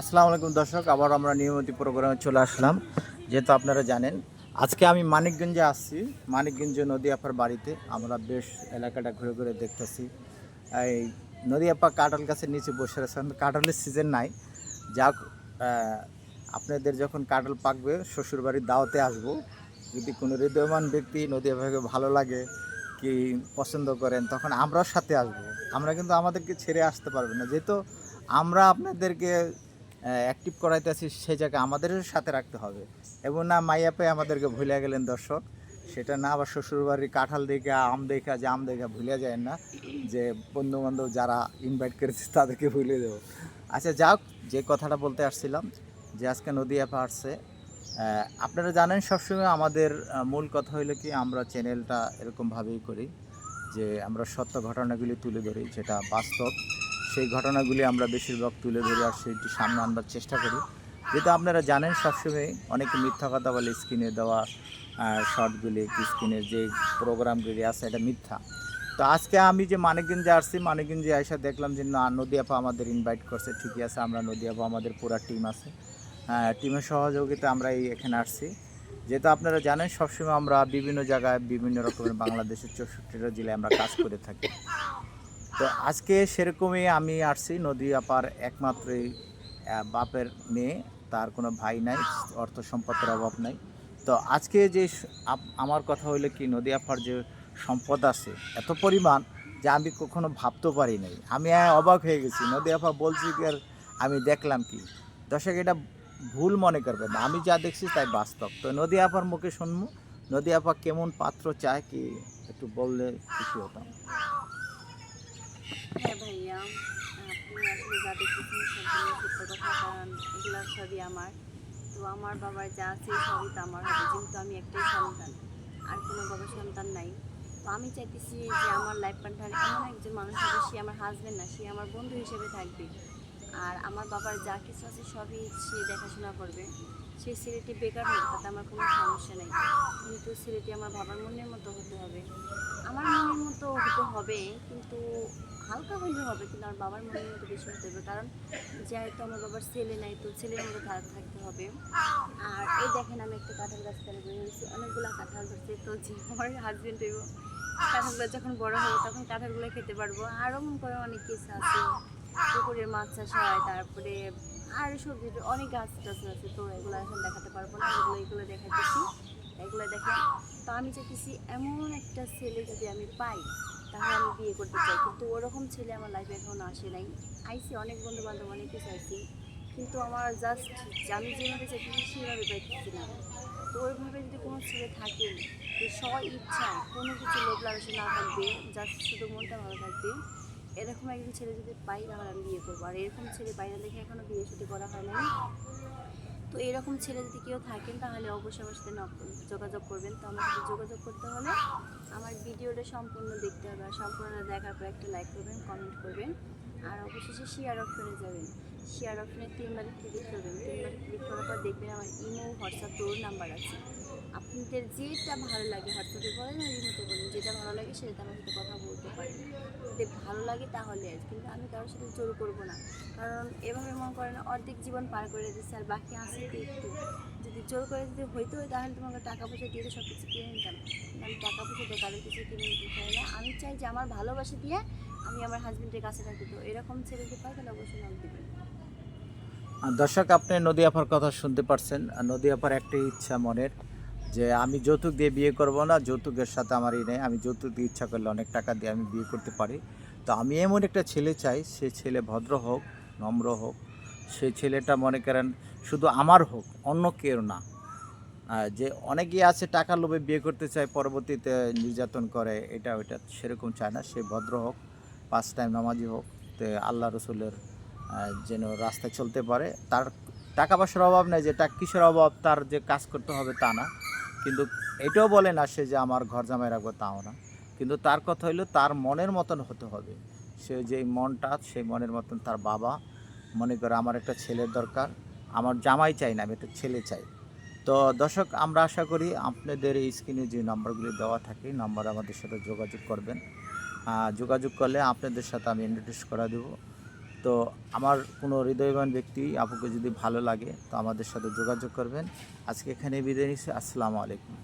আসসালামু আলাইকুম দর্শক আবার আমরা নিয়মিত প্রোগ্রামে চলে আসলাম। যেহেতু আপনারা জানেন আজকে আমি মানিকগঞ্জে আসছি। মানিকগঞ্জ নদীয়াপার বাড়িতে আমরা বেশ এলাকাটা ঘুরে ঘুরে দেখতেছি। এই নদীয়াপা কাঁঠাল গাছের নিচে বসে আছেন কাঁঠালের সিজন নাই। আহ, আপনাদের যখন কাঁঠাল পাকবে শ্বশুরবাড়ির দাওয়াতে আসব। যদি কোনো হৃদয়মান ব্যক্তি নদীয়াপাকে ভালো লাগে কি পছন্দ করেন তখন আমরাও সাথে আসব। আমরা কিন্তু আমাদেরকে ছেড়ে আসতে পারবে না। যেহেতু আমরা আপনাদেরকে অ্যাক্টিভ করাইতেছি সেই জায়গায় আমাদের সাথে রাখতে হবে। এবং না মাইয়াপে আমাদেরকে ভুলে গেলেন দর্শক। সেটা না, আবার শ্বশুরবাড়ির কাঁঠাল দেখে, আম দেখা, যে আম দেখা ভুলে যায় না, যে বন্ধু বান্ধব যারা ইনভাইট করেছে, তাদেরকে ভুলে দেবো। আচ্ছা যাক, যে কথাটা বলতে আসছিলাম, যে আজকে নদী অ্যাপে আসছে আপনারা জানেন, সবসময় আমাদের মূল কথা হইল কি, আমরা চ্যানেলটা এরকমভাবেই করি, যে আমরা সত্য ঘটনাগুলি তুলে ধরি, যেটা বাস্তব। সেই ঘটনাগুলি আমরা বেশিরভাগ তুলে ধরে আর সেইটি সামনে আনবার চেষ্টা করি। যেহেতু আপনারা জানেন সবসময় অনেকে মিথ্যা কথা বলে স্ক্রিনে দেওয়া শর্টগুলি স্ক্রিনের যে প্রোগ্রামগুলি আছে এটা মিথ্যা। তো আজকে আমি যে মানিকগঞ্জে আসছি, মানিকগঞ্জে এসে দেখলাম যে, না, নদী আপা আমাদের ইনভাইট করছে, ঠিকই আছে, আমরা নদী আপা, আমাদের পুরা টিম আছে। টিমের সহযোগিতা আমরা এই এখানে আসছি। যেহেতু আপনারা জানেন, সবসময় আমরা বিভিন্ন জায়গায় বিভিন্ন রকমের বাংলাদেশের চৌষট্টিটা জেলায় আমরা কাজ করে থাকি। তো আজকে সেরকমই আমি আসছি, নদী আপার একমাত্রই বাপের মেয়ে, তার কোনো ভাই নাই, অর্থ সম্পদের অভাব নাই। তো আজকে যে আমার কথা হইল কি, নদী আপার যে সম্পদ আছে, এত পরিমাণ যে আমি কখনো ভাবতেও পারি নাই। আমি অবাক হয়ে গেছি। নদী আপা বলছি কি, আর আমি দেখলাম কি, দর্শক এটা ভুল মনে করবে না, আমি যা দেখছি তাই বাস্তব। তো নদী আপার মুখে শুনব, নদী আপা কেমন পাত্র চায় কি, একটু বললে খুশি হতাম। হ্যাঁ ভাইয়া, আপনি আসলে যা দেখতেছেন কথা এগুলো সবই আমার। তো আমার বাবার যা আছে সবই তো আমার হবে, যেহেতু আমি একটাই সন্তান, আর কোনো বাবার সন্তান নাই। তো আমি চাইতেছি যে আমার লাইফ পার্টনার এমন একজন মানুষ হবে, সে আমার হাজবেন্ড না, সে আমার বন্ধু হিসেবে থাকবে। আর আমার বাবার যা কিছু আছে সবই সে দেখাশোনা করবে। সেই ছেলেটি বেকার হোক, তাতে আমার কোনো সমস্যা নেই। কিন্তু ছেলেটি আমার বাবার মনের মতো হতে হবে। আমার মনের মতো হতে হবে, কিন্তু হালকা হইলে হবে, কিন্তু আমার বাবার মনের মতো বেশি হতে হবে, কারণ যেহেতু আমার বাবার ছেলে নাই, তো ছেলের মতো থা- থাকতে হবে। আর এই দেখেন, আমি একটা কাঁঠাল গাছ করে বের হয়েছি? অনেকগুলো কাঁঠাল ধরছে, তো যে আমার হাজবেন্ড হইব, কাঁঠালগুলো যখন বড় হবে তখন কাঁঠালগুলো খেতে পারব। আরও মনে করে অনেক কিছু আছে, পুকুরের মাছ চাষ হয়, তারপরে আর সবজি, অনেক গাছ টাছ আছে, তো এগুলো এখন দেখাতে পারব না, এগুলো এগুলো দেখাতেছি এগুলো দেখেন, তো আমি চাইতেছি এমন একটা ছেলে যদি আমি পাই তাহলে আমি বিয়ে করতে চাই। কিন্তু ওরকম ছেলে আমার লাইফে এখন আসে নাই। আইসি, অনেক বন্ধু বান্ধব অনেক আইসি। কিন্তু আমার জাস্ট আমি যেভাবে চাইতেছি সেভাবে পাইতেছি না। তো ওইভাবে যদি কোনো ছেলে থাকে, যে স্ব ইচ্ছা, কোনো কিছু লোভ লালসা না থাকবে জাস্ট শুধু মনটা ভালো থাকবে, এরকম একজন ছেলে যদি পাই তাহলে আমি বিয়ে করব। আর এরকম ছেলে পাই না দেখে এখনও বিয়ে শুধু করা হয় না তো এরকম ছেলে যদি কেউ থাকেন, তাহলে অবশ্যই আমার সাথে যোগাযোগ করবেন। তো আমার সাথে যোগাযোগ করতে হলে আমার ভিডিওটা সম্পূর্ণ দেখতে হবে আর সম্পূর্ণ দেখার পর একটা লাইক করবেন কমেন্ট করবেন। আর অবশেষে শেয়ার অপশনে যাবেন। শেয়ার অপশনে তিনবার ক্লিক করবেন। তিনবার ক্লিক করার পর দেখবেন আমার ইমো হোয়াটসঅ্যাপ তোর নাম্বার আছে। আপনাদের যেটা ভালো লাগে হোয়াটসঅ্যাপে বলেন আর ইমোতে বলেন, যেটা ভালো লাগে সেটা আমার সাথে কথা বলতে পারেন যদি ভালো লাগে তাহলে কিন্তু আমি কারোর সাথে জোর করব না। কারণ এভাবে মনে করেন অর্ধেক জীবন পার করে দিচ্ছে আর বাকি আছে তো একটু। যদি জোর করে যদি হইতে হয় তাহলে তোমাকে টাকা পয়সা দিয়ে সব কিছু কিনে নিতাম আমি টাকা পয়সা দিয়ে কারোর কিছু কিনে নিতে চাই না। আমি চাই যে আমার ভালোবাসা দিয়ে আমি আমার হাজবেন্ডের কাছে রাখি তো এরকম ছেলে যদি পাই তাহলে অবশ্যই নাম দেবেন। দর্শক, আপনি নদী আপার কথা শুনতে পারছেন। নদী আপার একটাই ইচ্ছা মনের। যে আমি যৌতুক দিয়ে বিয়ে করব না, যৌতুকের সাথে আমার ই নেই। আমি যৌতুক দিয়ে ইচ্ছা করলে অনেক টাকা দিয়ে আমি বিয়ে করতে পারি। তো আমি এমন একটা ছেলে চাই, সে ছেলে ভদ্র হোক, নম্র হোক সেই ছেলেটা মনে করেন শুধু আমার হোক, অন্য কেউ না। যে অনেকেই আছে টাকা লোভে বিয়ে করতে চায়, পরবর্তীতে নির্যাতন করে, এটা ওইটা সেরকম চায় না। সে ভদ্র হোক পাঁচ টাইম নামাজি হোক, তো আল্লাহ রসুলের যেন রাস্তায় চলতে পারে। তার টাকা পয়সার অভাব নেই যে টাকা কিসের অভাব, তার যে কাজ করতে হবে তা না। কিন্তু এটাও বলে না সে যে আমার ঘর জামাই রাখব তাও না। কিন্তু তার কথা হইল তার মনের মতন হতে হবে। সে যে মনটা, সেই মনের মতন তার বাবা, মনে করে আমার একটা ছেলের দরকার, আমার জামাই চাই না, আমি একটা ছেলে চাই। তো দর্শক, আমরা আশা করি আপনাদের এই স্ক্রিনে যে নাম্বারগুলি দেওয়া থাকে, নাম্বার আমাদের সাথে যোগাযোগ করবেন। যোগাযোগ করলে আপনাদের সাথে আমি ইন্ট্রোডিউস করা দেবো। তো আমার কোনো হৃদয়বান ব্যক্তি আপুকে যদি ভালো লাগে, তো আমাদের সাথে যোগাযোগ করবেন। আজকে এখানে বিদায় নিচ্ছি। আসসালামু আলাইকুম।